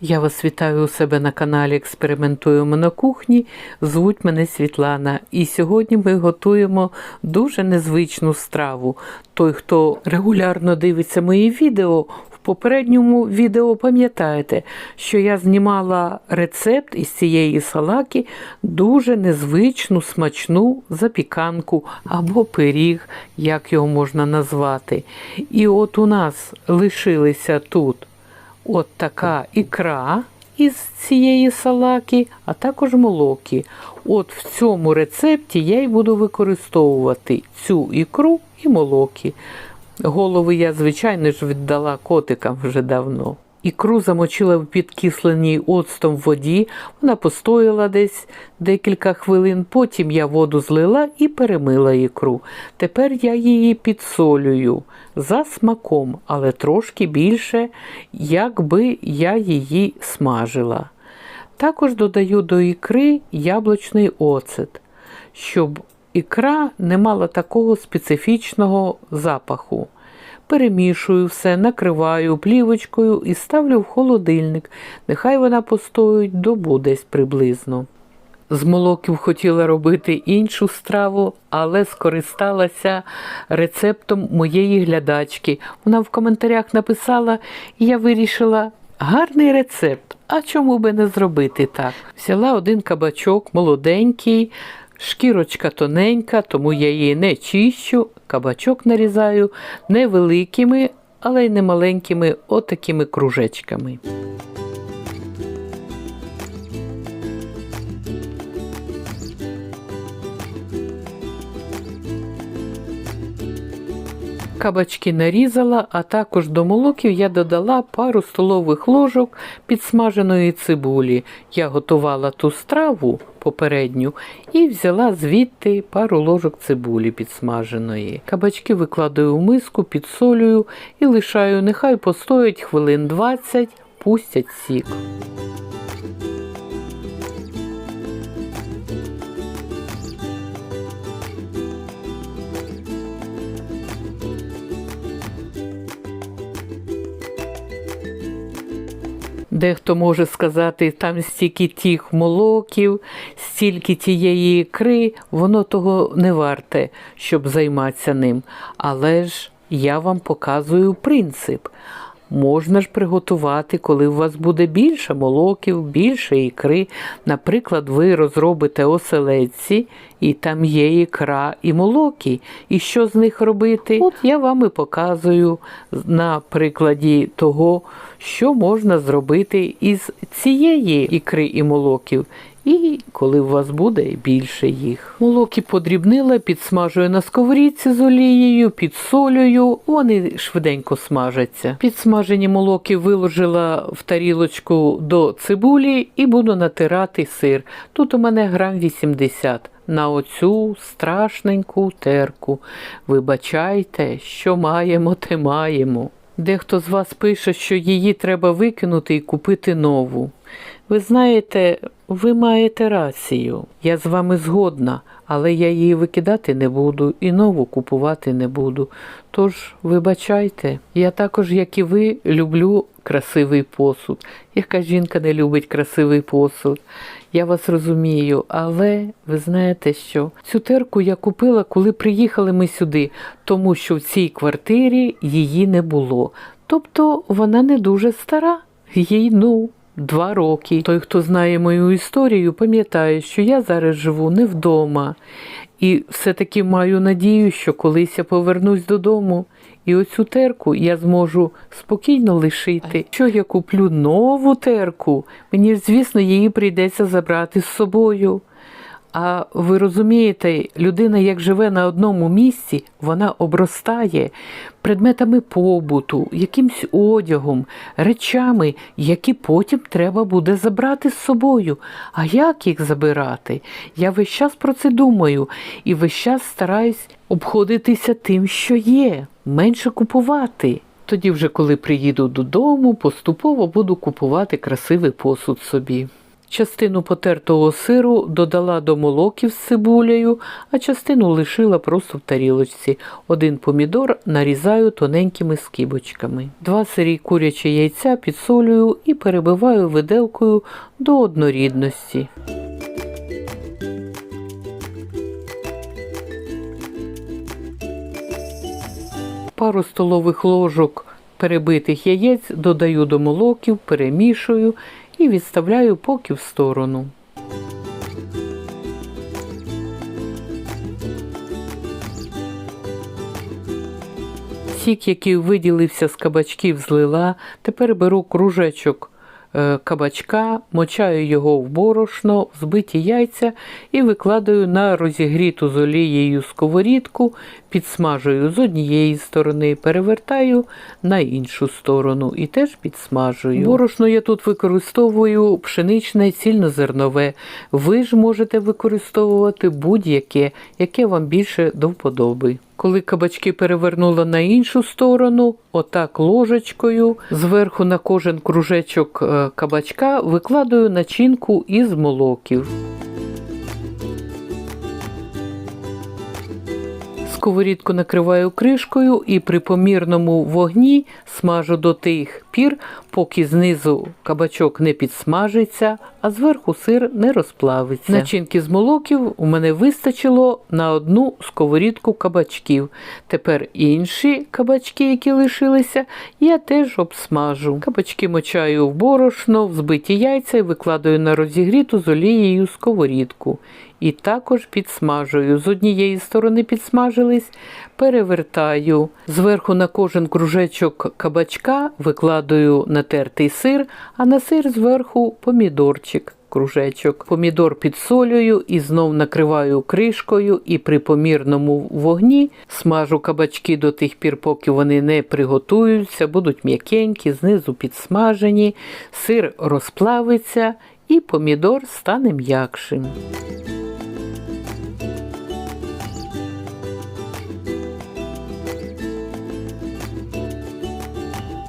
Я вас вітаю у себе на каналі Експериментуємо на кухні. Звуть мене Світлана. І сьогодні ми готуємо дуже незвичну страву. Той, хто регулярно дивиться мої відео, в попередньому відео пам'ятаєте, що я знімала рецепт із цієї салаки дуже незвичну смачну запіканку або пиріг, як його можна назвати. І от у нас лишилися тут от така ікра із цієї салаки, а також молоки. От в цьому рецепті я й буду використовувати цю ікру і молоки. Голови я, звичайно ж, віддала котикам вже давно. Ікру замочила в підкисленій оцтом воді, вона постояла десь декілька хвилин, потім я воду злила і перемила ікру. Тепер я її підсолюю за смаком, але трошки більше, якби я її смажила. Також додаю до ікри яблучний оцет, щоб ікра не мала такого специфічного запаху. Перемішую все, накриваю плівочкою і ставлю в холодильник. Нехай вона постоїть добу десь приблизно. З молоків хотіла робити іншу страву, але скористалася рецептом моєї глядачки. Вона в коментарях написала, і я вирішила гарний рецепт. А чому би не зробити так? Взяла один кабачок, молоденький, шкірочка тоненька, тому я її не чищу. Кабачок нарізаю невеликими, але й не маленькими, отакими кружечками. Кабачки нарізала, а також до молоків я додала пару столових ложок підсмаженої цибулі. Я готувала ту страву попередню і взяла звідти пару ложок цибулі підсмаженої. Кабачки викладаю в миску, підсолюю і лишаю, нехай постоять хвилин 20, пустять сік. Дехто може сказати, там стільки тих молоків, стільки тієї ікри, воно того не варте, щоб займатися ним. Але ж я вам показую принцип. Можна ж приготувати, коли у вас буде більше молоків, більше ікри. Наприклад, ви розробите оселедці, і там є ікра і молоки. І що з них робити? От я вам і показую на прикладі того, що можна зробити із цієї ікри і молоків. І коли у вас буде більше їх. Молоки подрібнила, підсмажую на сковорідці з олією, підсолюю, вони швиденько смажаться. Підсмажені молоки виложила в тарілочку до цибулі і буду натирати сир. Тут у мене грам 80 на оцю страшненьку терку. Вибачайте, що маємо, те маємо. Дехто з вас пише, що її треба викинути і купити нову. Ви знаєте, ви маєте рацію. Я з вами згодна, але я її викидати не буду і нову купувати не буду. Тож, вибачайте, я також, як і ви, люблю красивий посуд. Яка жінка не любить красивий посуд? Я вас розумію, але ви знаєте що? Цю терку я купила, коли приїхали ми сюди, тому що в цій квартирі її не було. Тобто вона не дуже стара. Їй, ну, два роки. Той, хто знає мою історію, пам'ятає, що я зараз живу не вдома. І все-таки маю надію, що колись я повернусь додому, і оцю терку я зможу спокійно лишити. Що я куплю нову терку, мені звісно, її прийдеться забрати з собою. А ви розумієте, людина, як живе на одному місці, вона обростає предметами побуту, якимсь одягом, речами, які потім треба буде забрати з собою. А як їх забирати? Я весь час про це думаю і весь час стараюсь обходитися тим, що є, менше купувати. Тоді, вже коли приїду додому, поступово буду купувати красивий посуд собі. Частину потертого сиру додала до молоків з цибулею, а частину лишила просто в тарілочці. Один помідор нарізаю тоненькими скибочками. Два сирі курячі яйця підсолюю і перебиваю виделкою до однорідності. Пару столових ложок перебитих яєць додаю до молоків, перемішую і відставляю поки в сторону. Сік, який виділився з кабачків, злила. Тепер беру кружечок кабачка, мочаю його в борошно, збиті яйця і викладаю на розігріту з олією сковорідку, підсмажую з однієї сторони, перевертаю на іншу сторону і теж підсмажую. Борошно я тут використовую пшеничне цільнозернове. Ви ж можете використовувати будь-яке, яке вам більше до вподоби. Коли кабачки перевернула на іншу сторону, отак ложечкою, зверху на кожен кружечок е, кабачка викладаю начинку із молоків. Сковорідку накриваю кришкою і при помірному вогні смажу до тих пір, поки знизу кабачок не підсмажиться, а зверху сир не розплавиться. Начинки з молоків у мене вистачило на одну сковорідку кабачків. Тепер інші кабачки, які лишилися, я теж обсмажу. Кабачки мочаю в борошно, взбиті яйця і викладаю на розігріту з олією сковорідку. І також підсмажую. З однієї сторони підсмажились, перевертаю. Зверху на кожен кружечок кабачка викладаю натертий сир, а на сир зверху помідорчик. Кружечок. Помідор підсолюю і знов накриваю кришкою і при помірному вогні смажу кабачки до тих пір, поки вони не приготуються, будуть м'якенькі, знизу підсмажені, сир розплавиться і помідор стане м'якшим.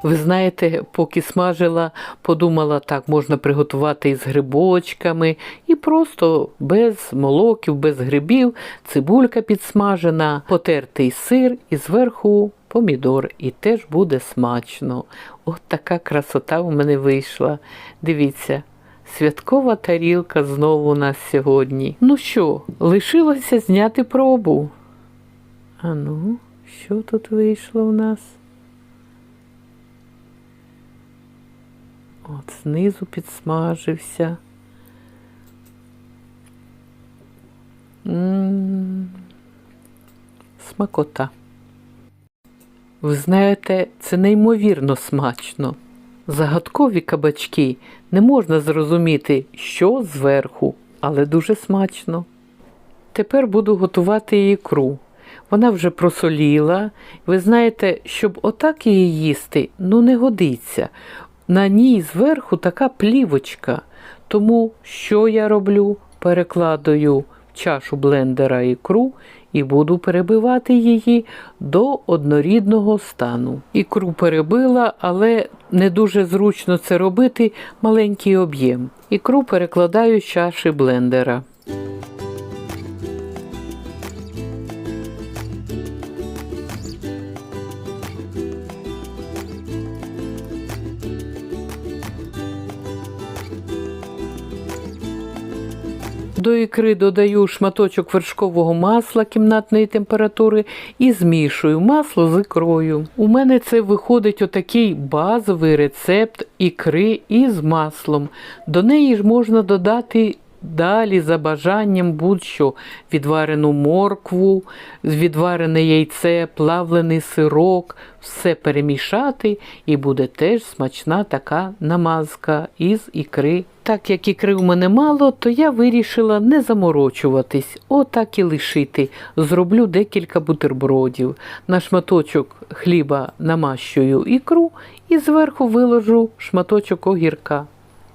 Ви знаєте, поки смажила, подумала, так можна приготувати із грибочками, і просто без молоків, без грибів, цибулька підсмажена, потертий сир і зверху помідор. І теж буде смачно. От така красота у мене вийшла. Дивіться. Святкова тарілка знову у нас сьогодні. Ну що, лишилося зняти пробу. А ну, що тут вийшло у нас? От знизу підсмажився. М-м-м. Смакота. Ви знаєте, це неймовірно смачно. Загадкові кабачки не можна зрозуміти, що зверху, але дуже смачно. Тепер буду готувати ікру. Вона вже просоліла. Ви знаєте, щоб отак її їсти, ну не годиться. На ній зверху така плівочка. Тому що я роблю? Перекладаю в чашу блендера ікру і буду перебивати її до однорідного стану. Ікру перебила, але не дуже зручно це робити маленький об'єм. Ікру перекладаю з чаші блендера. До ікри додаю шматочок вершкового масла кімнатної температури і змішую масло з ікрою. У мене це виходить отакий базовий рецепт ікри із маслом. До неї ж можна додати. Далі, за бажанням, будь-що відварену моркву, відварене яйце, плавлений сирок, все перемішати, і буде теж смачна така намазка із ікри. Так як ікри у мене мало, то я вирішила не заморочуватись, отак і лишити. Зроблю декілька бутербродів. На шматочок хліба намащую ікру і зверху виложу шматочок огірка.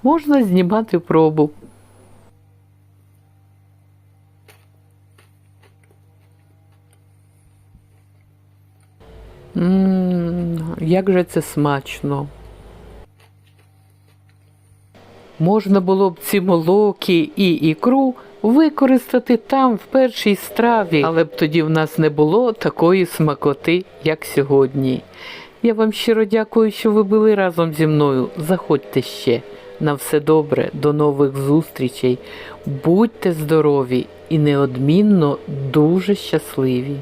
Можна знімати пробу. Як же це смачно. Можна було б ці молоки і ікру використати там, в першій страві, але б тоді в нас не було такої смакоти, як сьогодні. Я вам щиро дякую, що ви були разом зі мною. Заходьте ще. На все добре, до нових зустрічей. Будьте здорові і неодмінно дуже щасливі.